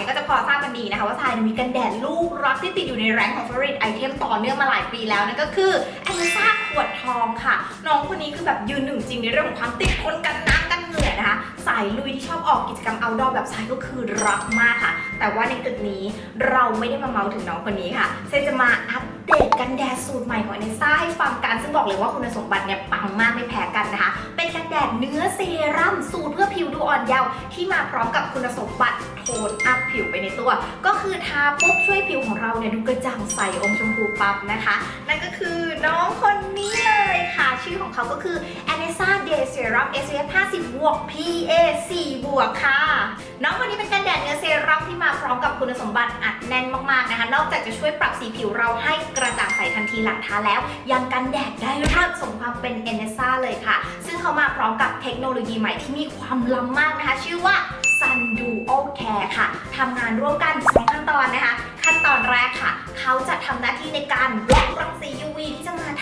เนี่ยก็จะพอทราบกันดีนะคะ ว่าทรายมีกันแดดลูกรักที่ติดอยู่ในแรงของ favorite item ต่อเนื่องมาหลายปีแล้วนั่นก็คือแอนซ่าขวดทองค่ะ น้องคนนี้คือแบบยืนหนึ่งจริงในเรื่องของความติดทนกันน้ำกัน เหงื่อนะคะ สายลุยที่ชอบออกกิจกรรม outdoor แบบทรายก็คือรักมากค่ะ แต่ว่าในตึกนี้เราไม่ได้มาเมาถึงน้องคนนี้ค่ะเซนจะมาอัปเดตกันแดดสูตรใหม่ของเนซ่าให้ฟังกัน ซึ่งบอกเลยว่าคุณสมบัติเนี่ยปังมากไม่แพ้กันนะคะ เป็นกันแดดเนื้อเซรั่มสูตรเพื่อผิวดูอ่อนเยาว์ที่มาพร้อมกับคุณสมบัติโทนอัพผิวไปในตัว ก็คือทาปุ๊บช่วยผิวของเราเนี่ยดูกระจ่างใสอมชมพูปั๊บนะคะ นั่นก็คือน้องคนนี้เลยค่ะชื ของเขาก็คือ a n e s a Day Serum SPF 50 บวก PA 4 บวกค่ะ น้องคนนี้เป็นกันแดดเนื้อเซรั่มที่มาพร้อมกับคุณสมบัติอัดแน่นมากๆนะคะ นอกจากจะช่วยปรับสีผิวเราให้กระจ่างใสทันทีหลังทาแล้ว ยังกันแดดได้เลิศสมความเป็น a n e s a เลยค่ะ ซึ่งเขามาพร้อมกับเทคโนโลยีใหม่ที่มีความล้ำมากนะคะ ชื่อว่า Sun Duo Care ค่ะทำงานร่วมกัน2ขั้นตอนนะคะ ขั้นตอนแรกค่ะ เขาจะทำหน้าที่ในการบล็อกรังสี UV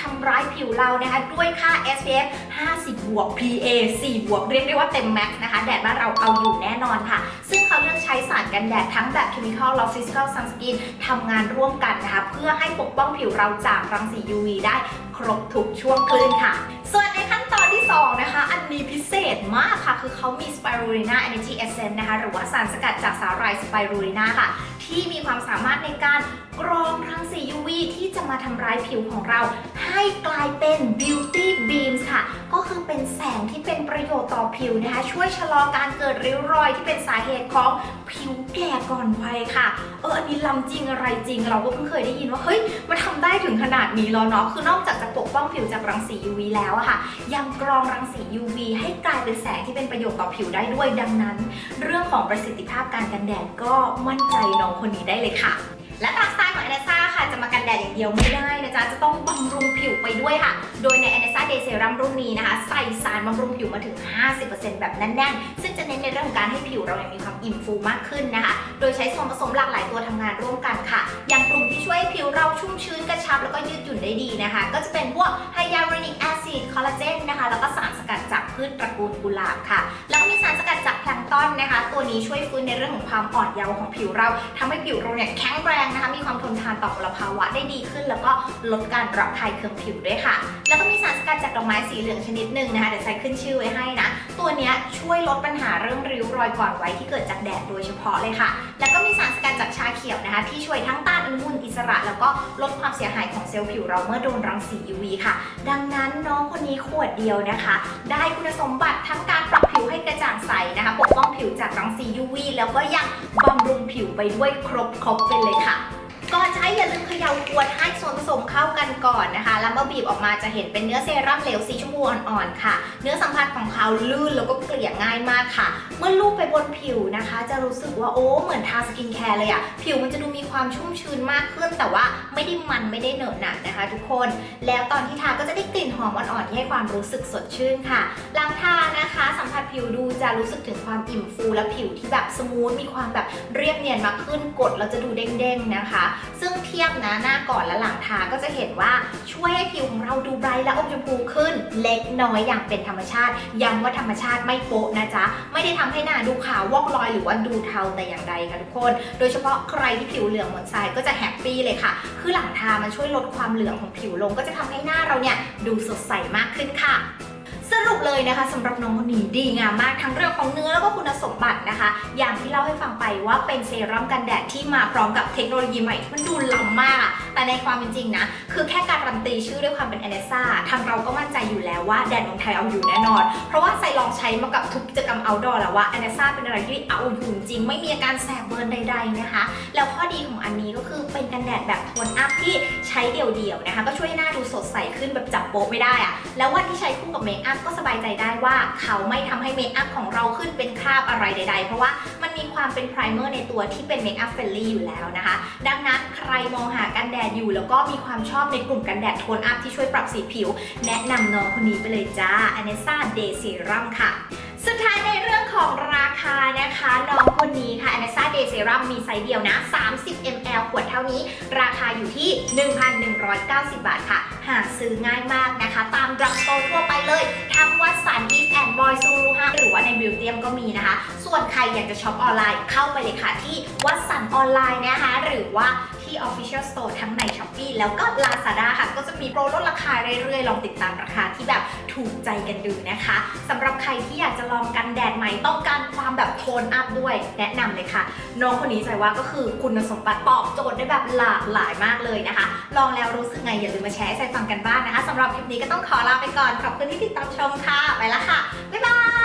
ที่จะมาทำร้ายผิวเรานะคะด้วยค่า SPF 50 บวก PA 4 บวกเรียกได้ว่าเต็มแม็กซ์นะคะ แดดบ้านเราเอาอยู่แน่นอนค่ะ ซึ่งเขาเลือกใช้สารกันแดดทั้งแบบ Chemical และ Physical Sunscreen ทำงานร่วมกันนะคะ เพื่อให้ปกป้องผิวเราจากรังสี UV ได้ครบทุกช่วงคลื่นค่ะ ส่วนในขั้นตอนที่ 2 นะคะ อันนี้พิเศษมากค่ะ คือเขามี Spirulina Energy Essence นะคะ หรือว่าสารสกัดจากสาหร่าย Spirulina ค่ะ ที่มีความสามารถในการกรองรังสี UV ที่จะมาทำร้ายผิวของเรา ให้กลายเป็น Beauty Beams ค่ะ ก็คือเป็นแสงที่เป็นประโยชน์ต่อผิวนะคะ ช่วยชะลอการเกิดริ้วรอยที่เป็นสาเหตุของผิวแก่ก่อนวัยค่ะ เอออันนี้ล้ำจริงอะไรจริง เราก็เพิ่งเคยได้ยินว่า เฮ้ย มันทำได้ถึงขนาดนี้แล้วเนาะ คือนอกจากจะปกป้องผิวจากรังสี UV แล้วอะค่ะ ยังกรองรังสี UV ให้กลายเป็นแสงที่เป็นประโยชน์ต่อผิวได้ด้วย ดังนั้น เรื่องของประสิทธิภาพการกันแดดก็มั่นใจน้องคนนี้ได้เลยค่ะ และตามสไตล์ของ a n a s a ค่ะจะมากันแดดอย่างเดียวไม่ได้นะจ๊ะ จะต้องบำรุงผิวไปด้วยค่ะ โดยใน a n a s a Day Serum รุ่นนี้นะคะ ใส่สารบำรุงผิวมาถึง 50%แบบแน่นๆ ซึ่งจะเน้นในเรื่องของการให้ผิวเราเนี่ยมีความอิ่มฟูมากขึ้นนะคะ โดยใช้ส่วนผสมหลากหลายตัวทำงานร่วมกันค่ะ อย่างกลุ่มที่ช่วยให้ผิวเราชุ่มชื้นกระชับแล้วก็ยืดหยุ่นได้ดีนะคะ ก็จะเป็นพวกไฮยาลูรอนิกแอซิดคอลลาเจนนะคะแล้วก็สารสกัดจากพืชตระกูลกุหลาบค่ะ แล้วก็มีสารสกัด ต้นนะคะ ตัวนี้ช่วยฟื้นในเรื่องของความอ่อนเยาว์ของผิวเราทำให้ผิวเราเนี่ยแข็งแรงนะคะ มีความทนทานต่อมลภาวะได้ดีขึ้น แล้วก็ลดการระคายเคืองผิวด้วยค่ะ แล้วก็มีสารสกัดจากดอกไม้สีเหลืองชนิดหนึ่งนะคะเดี๋ยวใส่ขึ้นชื่อไว้ให้นะ ตัวนี้ช่วยลดปัญหาเรื่องริ้วรอยก่อนวัยที่เกิดจากแดดโดยเฉพาะเลยค่ะ แล้วก็มีสารสกัดจากชาเขียวนะคะ ที่ช่วยทั้งต้านอนุมูลอิสระ แล้วก็ลดความเสียหายของเซลล์ผิวเราเมื่อโดนรังสี UV ค่ะ ดังนั้นน้องคนนี้ขวดเดียวนะคะ ได้คุณสมบัติทั้งการปรับผิวให้กระจ่างใสนะคะปกป้องผิวจากรังสี UV แล้วก็ยังบำรุงผิวไปด้วยครบครบไปเลยค่ะ ก่อนใช้อย่าลืมเขย่าขวดให้ส่วนผสมเข้ากันก่อนนะคะ แล้วเมื่อบีบออกมาจะเห็นเป็นเนื้อเซรั่มเหลวสีชมพูอ่อนๆค่ะ เนื้อสัมผัสของเขาลื่นแล้วก็เกลี่ยง่ายมากค่ะ เมื่อลูบไปบนผิวนะคะ จะรู้สึกว่าโอ้เหมือนทาสกินแคร์เลยอะผิวมันจะดูมีความชุ่มชื้นมากขึ้น แต่ว่าไม่ได้มันไม่ได้เหนอะหนักนะคะ ทุกคน แล้วตอนที่ทาก็จะได้กลิ่นหอมอ่อนๆที่ให้ความรู้สึกสดชื่นค่ะหลังทา นะคะ สัมผัสผิวดูจะรู้สึกถึงความอิ่มฟูและผิวที่แบบสมูทมีความแบบเรียบเนียนมากขึ้นกดแล้วจะดูเด้งๆนะคะ ซึ่งเทียบนะหน้าก่อนและหลังทาก็จะเห็นว่าช่วยให้ผิวของเราดูไบรท์และอมชมพูขึ้น เล็กน้อยอย่างเป็นธรรมชาติย้ำว่าธรรมชาติไม่โป๊ะนะจ๊ะไม่ได้ทำให้หน้าดูขาววอกลอยหรือว่าดูเทาแต่อย่างใดค่ะทุกคน โดยเฉพาะใครที่ผิวเหลืองเหมือนทรายก็จะแฮปปี้เลยค่ะ คือหลังทามันช่วยลดความเหลืองของผิวลง ก็จะทำให้หน้าเราเนี่ยดูสดใสมากขึ้นค่ะ สรุปเลยนะคะสำหรับน้องคนนี้ดีงามมากทั้งเรื่องของเนื้อแล้วก็คุณสมบัตินะคะ อย่างที่เล่าให้ฟังไปว่าเป็นเซรั่มกันแดดที่มาพร้อมกับเทคโนโลยีใหม่ที่มันดูล้ำมาก แต่ในความเป็นจริงนะ คือแค่การ ตีชื่อด้วยความเป็นแอเนซ่าทางเราก็มั่นใจอยู่แล้วว่าแดดเมืองไทยเอาอยู่แน่นอน เพราะว่าใส่ลองใช้มากับทุกกิจกรรม outdoor แล้วว่าแอเนซ่าเป็นอะไรที่เอาอยู่จริง ไม่มีอาการแสบเบิร์นใด ๆนะคะ แล้วข้อดีของอันนี้ก็คือเป็นกันแดดแบบโทนอัพที่ใช้เดี่ยวๆนะคะ ก็ช่วยให้หน้าดูสดใสขึ้นแบบจับโป๊ะไม่ได้อะแล้ววันที่ใช้คู่กับเมคอัพก็สบายใจได้ว่า เขาไม่ทำให้เมคอัพของเราขึ้นเป็นคราบอะไรใด ๆ เพราะว่ามันมีความเป็นไพรเมอร์ในตัวที่เป็นเมคอัพเฟรนลี่อยู่แล้วนะคะ ดังนั้นใครมองหากันแดดอยู่แล้วก็มีความชอบในกลุ่มกันแดดโทนอัพที่ช่วยปรับสีผิว แนะนำน้องคนนี้ไปเลยจ้า a n e s a Day Serum ค่ะ สุดท้ายในเรื่องของราคานะคะ น้องคนนี้ค่ะ a n e s a Day Serum มีไซส์เดียวนะ 30 ml ขวดเท่านี้ ราคาอยู่ที่ 1,190 บาทค่ะ หาซื้อง่ายมากนะคะ ตามดรักโตทั่วไปเลย ทั้งวัดสันอีฟแอนด์บอยซูรูฮาหรือว่าในบิวเตียมก็มีนะคะ ส่วนใครอยากจะช็อปออนไลน์เข้าไปเลยค่ะที่วัดสันออนไลน์นะคะ หรือว่าทที่ Official Store ทั้งใน Shopee แล้วก็ Lazada ค่ะ ก็จะมีโปรลดราคาเรื่อยๆ ลองติดตามราคาที่แบบถูกใจกันดูนะคะสำหรับใครที่อยากจะลองกันแดดใหม่ต้องการความแบบโทนอัพด้วย แนะนำเลยค่ะ น้องคนนี้ใจว่าก็คือคุณสมบัติตอบโจทย์ได้แบบหลากหลายมากเลยนะคะ ลองแล้วรู้สึกไงอย่าลืมมาแชร์ให้ใจฟังกันบ้างนะคะสำหรับคลิปนี้ก็ต้องขอลาไปก่อนขอบคุณที่ติดตามชมค่ะไปละค่ะบ๊ายบาย